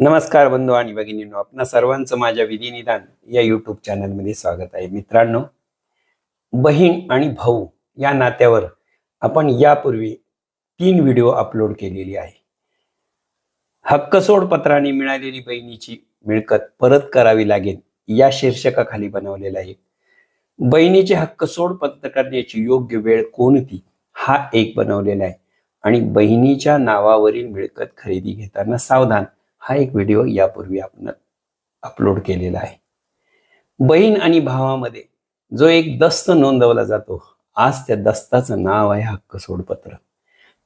नमस्कार बंधू आणि भगिनींनो आपणा सर्वांचं माझ्या विधिनिदान या युट्यूब चॅनलमध्ये स्वागत आहे. मित्रांनो बहीण आणि भाऊ या नात्यावर आपण यापूर्वी तीन व्हिडिओ अपलोड केलेली आहे. हक्कसोड पत्राने मिळालेली बहिणीची मिळकत परत करावी लागेल या शीर्षकाखाली बनवलेला आहे. बहिणीचे हक्कसोड पत्र करण्याची योग्य वेळ कोणती? हा एक बनवलेला आहे. आणि बहिणीच्या नावावरील मिळकत खरेदी घेताना सावधान हा एक व्हिडिओ यापूर्वी आपण अपलोड केलेला आहे. बहीण आणि भावामध्ये जो एक दस्त नोंदवला जातो आज त्या दस्ताचं नाव आहे हक्क सोडपत्र.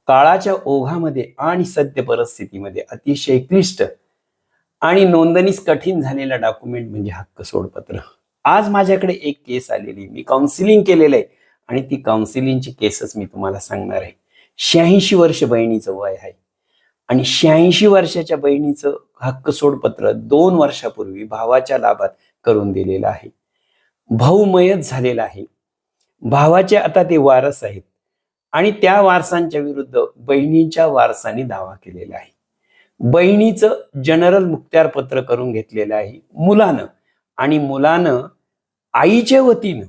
काळाच्या ओघामध्ये आणि सद्य परिस्थितीमध्ये अतिशय क्लिष्ट आणि नोंदणीस कठीण झालेला डॉक्युमेंट म्हणजे हक्क सोडपत्र. आज माझ्याकडे एक केस आलेली मी काउन्सिलिंग केलेलं आहे आणि ती काउन्सिलिंगची केसच मी तुम्हाला सांगणार आहे. शहाऐंशी वर्ष बहिणीचं वय आहे. आणि शहाऐंशी वर्षाच्या बहिणीचं हक्क सोडपत्र दोन वर्षापूर्वी भावाच्या लाभात करून दिलेलं आहे. भाऊमयच झालेला आहे. भावाचे आता ते वारस आहेत आणि त्या वारसांच्या विरुद्ध बहिणीच्या वारसाने दावा केलेला आहे. बहिणीचं जनरल मुक्त्यार पत्र करून घेतलेलं आहे मुलानं आणि मुलानं आईच्या वतीनं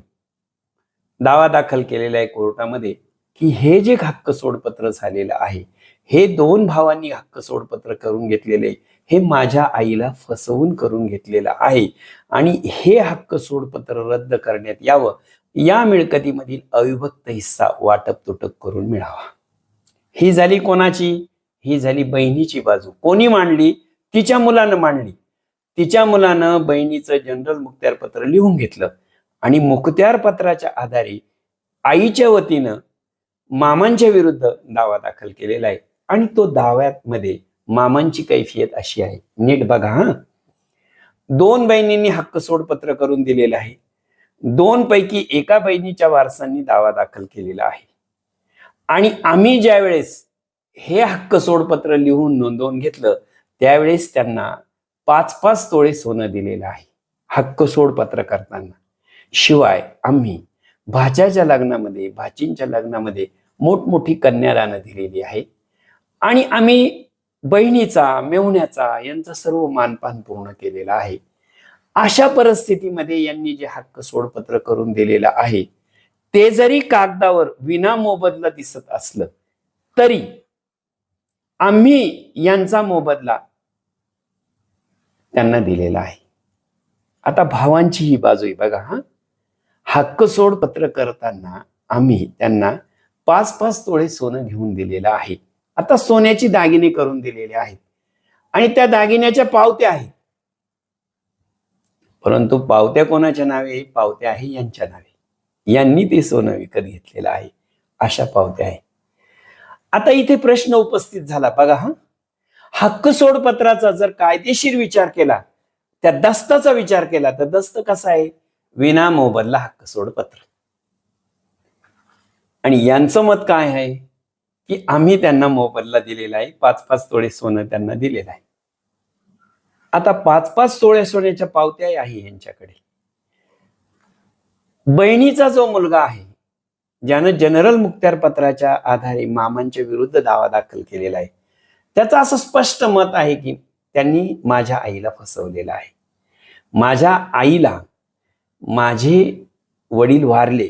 दावा दाखल केलेला आहे कोर्टामध्ये. की हे जे हक्क सोडपत्र झालेलं आहे हे दोन भावांनी हक्क सोडपत्र करून घेतलेले हे माझ्या आईला फसवून करून घेतलेलं आहे आणि हे हक्क सोडपत्र रद्द करण्यात यावं या मिळकतीमधील अविभक्त हिस्सा वाटप तुटक करून मिळावा. ही झाली कोणाची? ही झाली बहिणीची बाजू. कोणी मांडली? तिच्या मुलानं मांडली. तिच्या मुलानं बहिणीचं जनरल मुक्त्यार पत्र लिहून घेतलं आणि मुखत्यार पत्राच्या आधारे आईच्या वतीनं मामांच्या विरुद्ध दावा दाखल केलेला आहे. आणि तो दाव्यामध्ये मामांची कैफियत अशी आहे. नीट बघा हा. दोन बहिणींनी हक्क सोडपत्र करून दिलेलं आहे. दोन पैकी एका बहिणीच्या वारसांनी दावा दाखल केलेला आहे. आणि आम्ही ज्या वेळेस हे हक्क सोडपत्र लिहून नोंदवून घेतलं त्यावेळेस त्यांना पाच पाच तोळे सोनं दिलेलं आहे हक्क सोडपत्र करताना. शिवाय आम्ही भाच्याच्या लग्नामध्ये भाचींच्या लग्नामध्ये मोठमोठी कन्यादानं दिलेली आहे. आणि आम्ही बहिणीचा मेवण्याचा यांचा सर्व मानपान पूर्ण केलेला आहे. अशा परिस्थितीमध्ये यांनी जे हक्क सोडपत्र करून दिलेलं आहे ते जरी कागदावर विना मोबदला दिसत असलं तरी आम्ही यांचा मोबदला त्यांना दिलेला आहे. आता भावांची ही बाजू आहे बघा हा. हक्क सोडपत्र करताना आम्ही त्यांना पाच पाच तोळे सोनं घेऊन दिलेलं आहे. आता सोन्याची दागिने करून दिलेले आहेत. आणि त्या दागिन्याच्या पावत्या आहेत. परंतु पावत्या कोणाच्या नावे? पावत्या आहे यांच्या नावे. यांनी ते सोनं विकत घेतलेलं आहे. अशा पावत्या आहे आता इथे प्रश्न उपस्थित झाला. बघा हा. हक्क सोडपत्राचा जर कायदेशीर विचार केला त्या दस्ताचा विचार केला तर दस्त कसा आहे? विना मोबदला हक्क सोड पत्र आणि यांचं मत काय आहे? की आम्ही त्यांना मोबदला दिलेला आहे पाच पाच तोळे सोनं त्यांना दिलेलं आहे. आता पाच पाच तोळे सोन्याच्या पावत्या आहे यांच्याकडे. बहिणीचा जो मुलगा आहे ज्यानं जनरल मुक्त्यार पत्राच्या आधारे मामांच्या विरुद्ध दावा दाखल केलेला आहे त्याचं असं स्पष्ट मत आहे की त्यांनी माझ्या आईला फसवलेलं आहे. माझ्या आईला माझे वडील वारले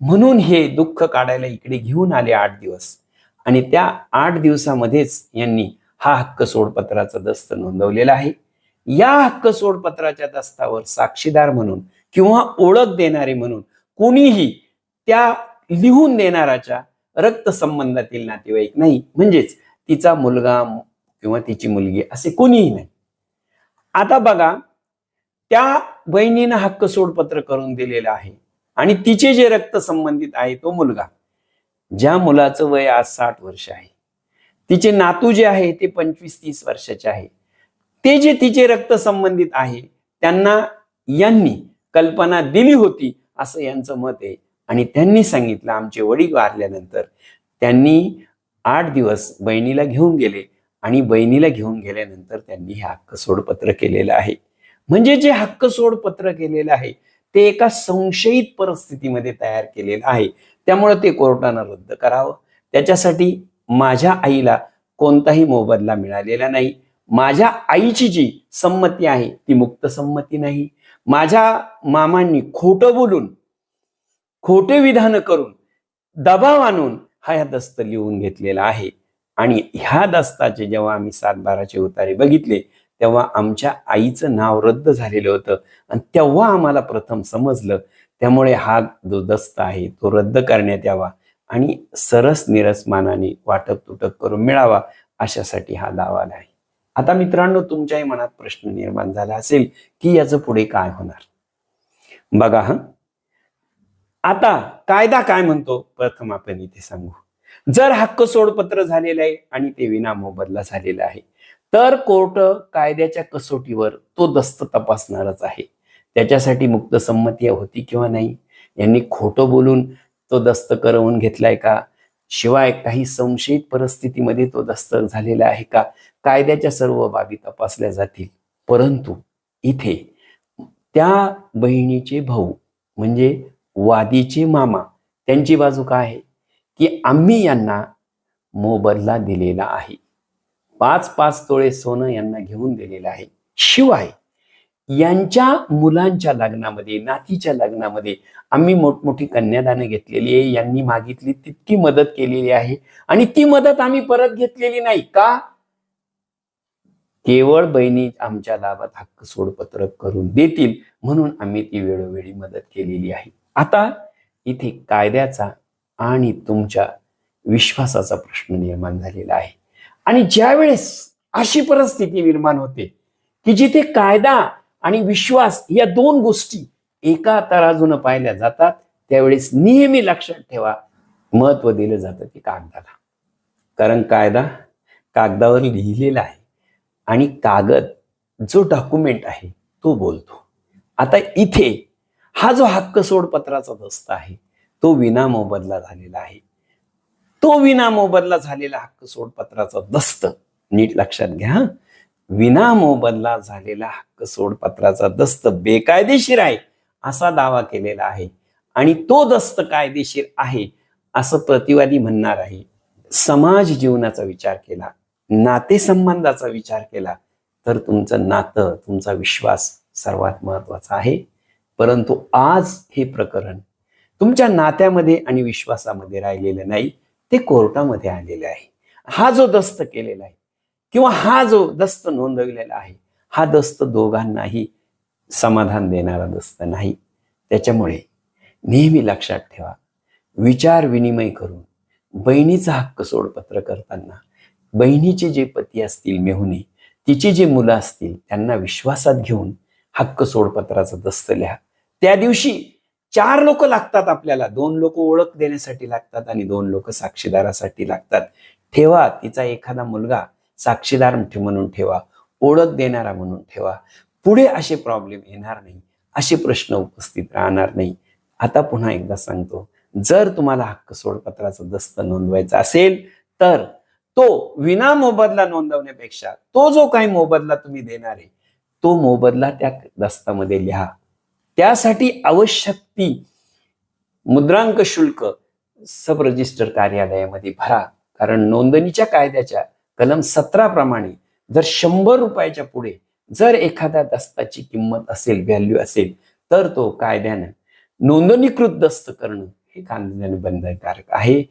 म्हणून हे दुःख काढायला इकडे घेऊन आले आठ दिवस. आणि त्या आठ दिवसामध्येच यांनी हा हक्क सोडपत्राचा दस्त नोंदवलेला आहे. या हक्क सोडपत्राच्या दस्तावर साक्षीदार म्हणून किंवा ओळख देणारे म्हणून कोणीही त्या लिहून देणाराच्या रक्त संबंधातील नातेवाईक नाही. म्हणजेच तिचा मुलगा किंवा तिची मुलगी असे कोणीही नाही. आता बघा त्या बहिणीनं हक्क सोडपत्र करून दिलेलं आहे. आणि तिचे जे रक्त संबंधित आहे तो मुलगा ज्या मुलाचं वय आज साठ वर्ष आहे तिचे नातू जे आहे ते पंचवीस तीस वर्षाचे आहे ते जे तिचे रक्त संबंधित आहे त्यांना यांनी कल्पना दिली होती असं यांचं मत आहे. आणि त्यांनी सांगितलं आमचे वडील वारल्यानंतर त्यांनी आठ दिवस बहिणीला घेऊन गेले आणि बहिणीला घेऊन गेल्यानंतर त्यांनी हे हक्क सोडपत्र केलेलं आहे. म्हणजे जे हक्क सोडपत्र केलेलं आहे ते एका संशयित परिस्थितीमध्ये तयार केलेलं आहे. त्यामुळे ते कोर्टानं रद्द करावं. त्याच्यासाठी माझ्या आईला कोणताही मोबदला मिळालेला नाही. माझ्या आईची जी संमती आहे ती मुक्त संमती नाही. माझ्या मामांनी खोटं बोलून खोटे विधान करून दबाव आणून हा ह्या दस्त लिहून घेतलेला आहे. आणि ह्या दस्ताचे जेव्हा आम्ही सातबाराचे उतारे बघितले तेव्हा आमच्या आईचं नाव रद्द झालेलं होतं. आणि तेव्हा आम्हाला प्रथम समजलं त्यामुळे हा जो दस्त आहे तो रद्द करण्यात यावा आणि सरस निरस मानाने वाटप तुटक करून मिळावा अशासाठी हा दावा आहे. आता मित्रांनो तुमच्याही मनात प्रश्न निर्माण झाला असेल की याचं पुढे काय होणार? बघा ह. आता कायदा काय म्हणतो? प्रथम आपण इथे सांगू. जर हक्क सोडपत्र झालेलं आहे आणि ते विना मोबदला झालेलं आहे तर कोर्ट कायद्याच्या कसोटीवर तो दस्त तपासणारच आहे. त्याच्यासाठी मुक्त संमती होती किंवा नाही? यांनी खोटं बोलून तो दस्त करवून घेतलाय का? शिवाय काही संशयित परिस्थितीमध्ये तो दस्त झालेला आहे का? कायद्याच्या सर्व बाबी तपासल्या जातील. परंतु इथे त्या बहिणीचे भाऊ म्हणजे वादीचे मामा त्यांची बाजू काय आहे? की आम्ही यांना मोबदला दिलेला आहे. पाच पाच तोळे सोनं यांना घेऊन दिलेलं आहे. शिवाय यांच्या मुलांच्या लग्नामध्ये नातीच्या लग्नामध्ये आम्ही मोठमोठी कन्यादानं घेतलेली आहे. यांनी मागितली तितकी मदत केलेली आहे. आणि ती मदत आम्ही परत घेतलेली नाही. का? केवळ बहिणी आमच्या लाभात हक्क सोडपत्र करून देतील म्हणून आम्ही ती वेळोवेळी मदत केलेली आहे. आता इथे कायद्याचा आणि तुमच्या विश्वासाचा प्रश्न निर्माण झालेला आहे. आणि ज्यावेळेस अशी परिस्थिती निर्माण होते की जिथे कायदा आणि विश्वास या दोन गोष्टी एका तराजून पाहिल्या जातात त्यावेळेस नेहमी लक्षात ठेवा महत्त्व दिलं जातं ते कागदाला. कारण कायदा कागदावर लिहिलेला आहे आणि कागद जो डॉक्युमेंट आहे तो बोलतो. आता इथे हा जो हक्क सोडपत्राचा दस्त आहे तो विना मोबदला झालेला आहे. तो विना मोबदला झालेला हक्क सोडपत्राचा दस्त. नीट लक्षात घ्या. विना मोबदला झालेला हक्क सोडपत्राचा दस्त बेकायदेशीर आहे असा दावा केलेला आहे. आणि तो दस्त कायदेशीर आहे असं प्रतिवादी म्हणणार आहे. समाज जीवनाचा विचार केला नातेसंबंधाचा विचार केला तर तुमचं नातं तुमचा विश्वास सर्वात महत्त्वाचा आहे. परंतु आज हे प्रकरण तुमच्या नात्यामध्ये आणि विश्वासामध्ये राहिलेलं नाही. ते कोर्टामध्ये आलेले आहे. हा जो दस्त केलेला आहे किंवा हा जो दस्त नोंदविलेला आहे हा दस्त दोघांनाही समाधान देणारा दस्त नाही. त्याच्यामुळे नेहमी लक्षात ठेवा विचार विनिमय करून बहिणीचा हक्क सोडपत्र करताना बहिणीचे जे पती असतील मेहुणे तिची जी मुलं असतील त्यांना विश्वासात घेऊन हक्क सोडपत्राचा दस्त लिहा. त्या दिवशी चार लोक लागतात आपल्याला. दोन लोक ओळख देण्यासाठी लागतात आणि दोन लोक साक्षीदारासाठी लागतात. ठेवा तिचा एखादा मुलगा साक्षीदार म्हणून ठेवा. ओळख देणारा म्हणून ठेवा. पुढे असे प्रॉब्लेम येणार नाही. असे प्रश्न उपस्थित राहणार नाही. आता पुन्हा एकदा सांगतो. जर तुम्हाला हक्क सोडपत्राचा दस्त नोंदवायचा असेल तर तो विना मोबदला नोंदवण्यापेक्षा तो जो काही मोबदला तुम्ही देणार आहे तो मोबदला त्या दस्तामध्ये लिहा. त्यासाठी आवश्यक ती मुद्रांक शुल्क सब रजिस्टर कार्यालयामध्ये भरा. कारण नोंदणीच्या कायद्याच्या कलम सतरा प्रमाणे जर शंभर रुपयाच्या पुढे जर एखाद्या दस्ताची किंमत असेल व्हॅल्यू असेल तर तो कायद्यानं नोंदणीकृत दस्त करणं हे कायद्याने बंधनकारक आहे.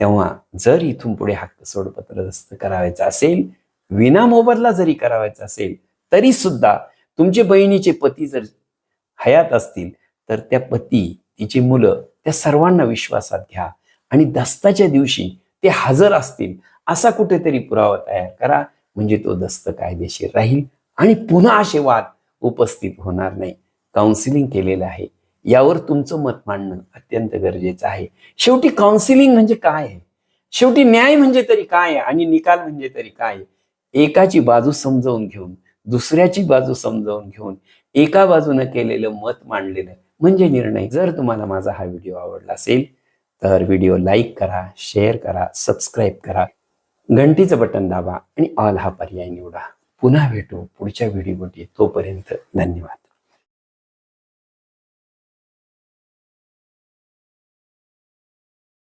तेव्हा जर इथून पुढे हक्क सोडपत्र दस्त करावायचा असेल विना मोबदला जरी करावायचा असेल तरी सुद्धा तुमचे बहिणीचे पती जर हयात असतील तर त्या पती तिची मुलं त्या सर्वांना विश्वासात घ्या. आणि दस्ताच्या दिवशी ते हजर असतील असा कुठेतरी पुरावा तयार करा. म्हणजे तो दस्त कायदेशीर राहील आणि पुन्हा असे वाद उपस्थित होणार नाही. काउन्सिलिंग केलेलं आहे. यावर तुमचं मत मांडणं अत्यंत गरजेचं आहे. शेवटी काउन्सिलिंग म्हणजे काय? आहे शेवटी न्याय म्हणजे तरी काय? आणि निकाल म्हणजे तरी काय? एकाची बाजू समजावून घेऊन दुसऱ्याची बाजू समजावून घेऊन एका बाजूनं केलेलं मत मांडलेलं म्हणजे निर्णय. जर तुम्हाला माझा हा व्हिडिओ आवडला असेल तर व्हिडिओ लाईक करा शेअर करा सबस्क्राईब करा. घंटीचं बटन दाबा आणि ऑल हा पर्याय निवडा. पुन्हा भेटू पुढच्या व्हिडिओ तोपर्यंत धन्यवाद.